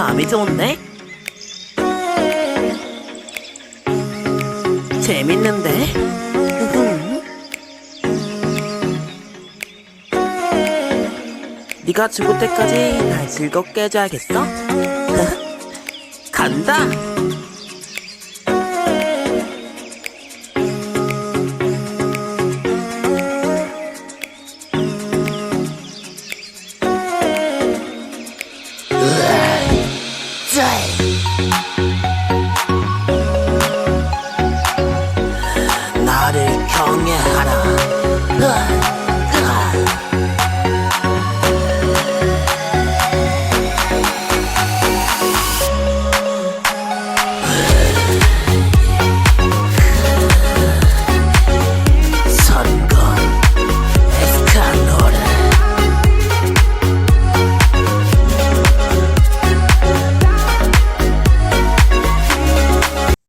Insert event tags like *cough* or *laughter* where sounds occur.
감이 좋네? 재밌는데? *laughs* 네가 죽을 때까지 날 즐겁게 해줘야겠어? *laughs* 간다!